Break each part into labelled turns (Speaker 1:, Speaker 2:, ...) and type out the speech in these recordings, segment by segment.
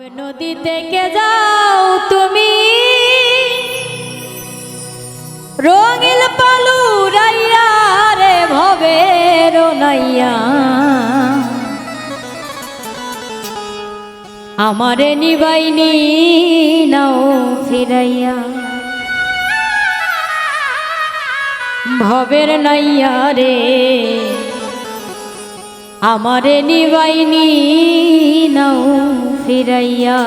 Speaker 1: নদী থেকে যাও তুমি? রঙিল পালু রাইয়া রে ভবের নাইয়া। আমারে নিবাইনি নাও ফিরাইয়া। ভবের নাইয়া রে। আমারে নিবাইনি নাও ফিরাইয়া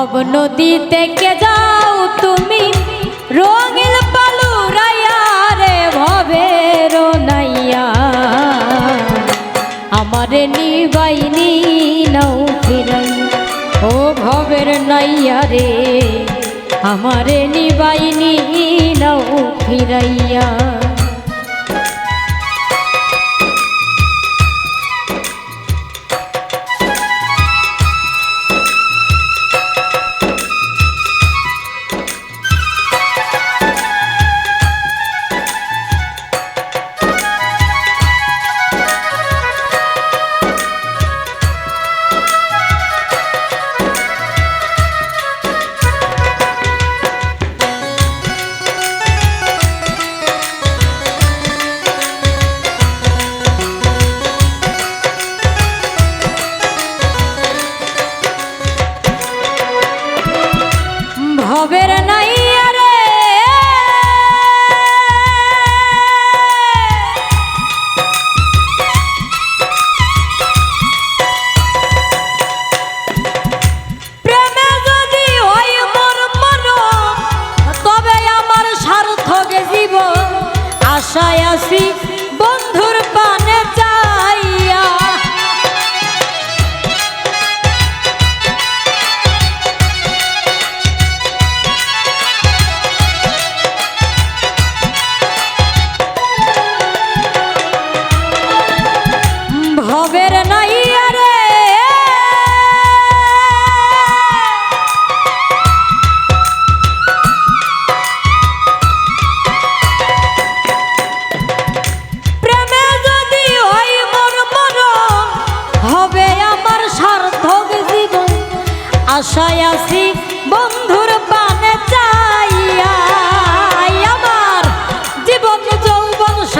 Speaker 1: ভব নদী থেকে যাও তুমি? রঙিল পালু রাইয়া রে ভবের নাইয়া। আমারে নিবাইনি নৌ ফিরাই ও ভবের নাইয়া রে, আমারে নিবাইনি নৌ ফিরাইয়া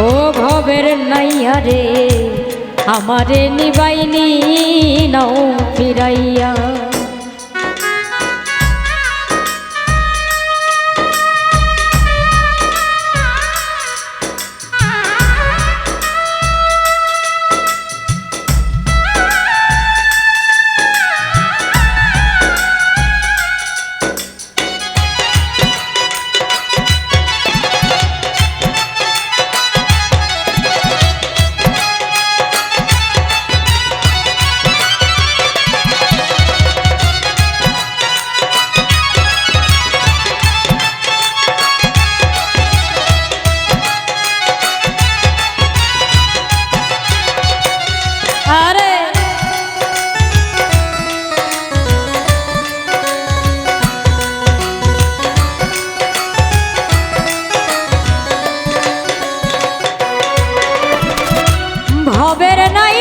Speaker 1: রে ভবের নাইয়া আমারে নিবাইনি নৌ ও সবের নাই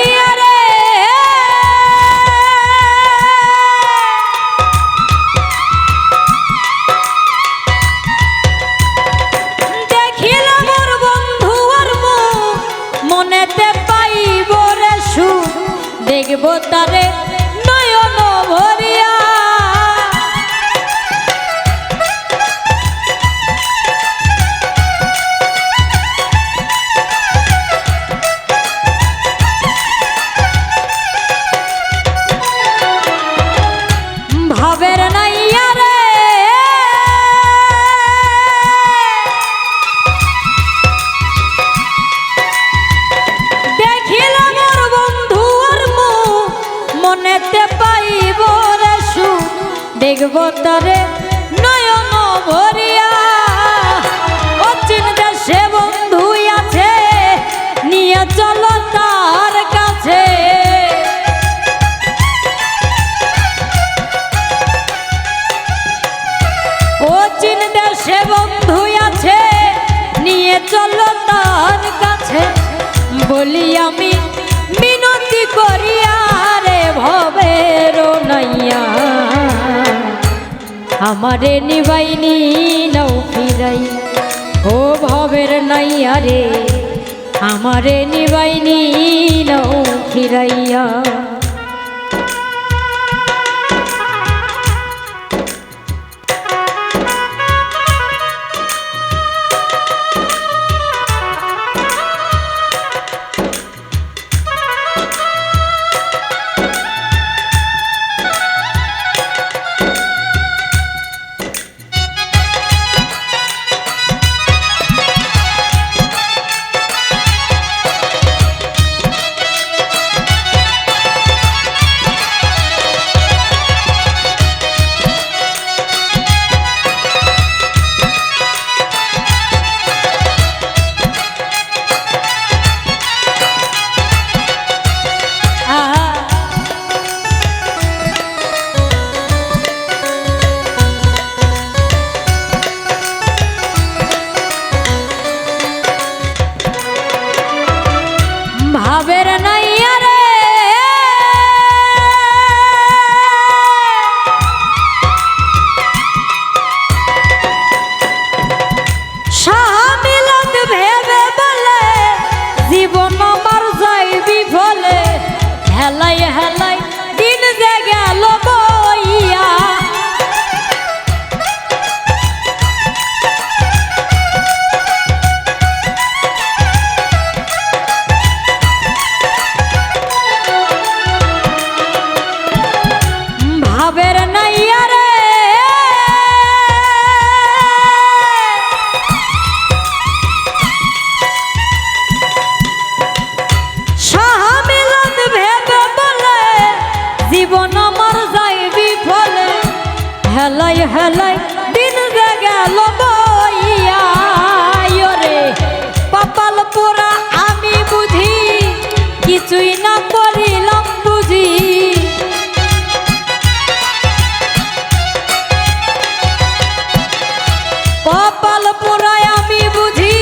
Speaker 1: মোর বন্ধু আর মনেতে পাইব রে সুর দেখব আমারে নিবাইনি নৌ ফিরাই। ও ভবের নাইয়া রে আমারে নিবাইনি নৌ ফিরাইয়া। কিছুই না করিলাম বুঝি। কপাল পোড়ায় আমি বুঝি,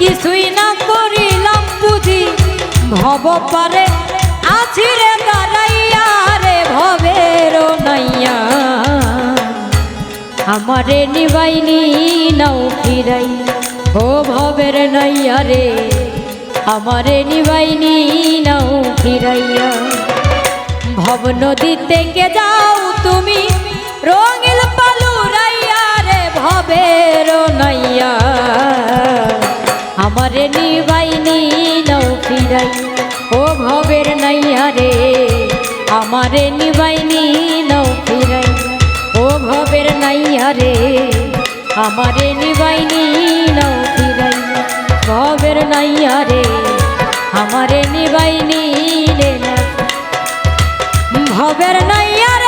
Speaker 1: কিছুই না করিলাম বুঝি। ভব পারে আছি রে দাঁড়াইয়া রে ভবের নাইয়া। আমারে নিবাইনি নাও ফিরাই ও ভবের নাইয়া রে। আমারে নিবাইনি নাও ফিরাইয়া। ভব নদী থেকে যাও তুমি, রঙিল পালু রাইয়া রে ভবের নাইয়া। আমারে নিবাইনি নৌ ফিরাই ও ভবের নাইয়া রে। আমারে নিবাইনি নৌ ফিরাই ও ভবের নাইয়া রে। আমারে নিবাইনি নৌ ফিরাই ভবের নাইয়া রে আমারে নিবাই নিলে ভবের নাইয়া রে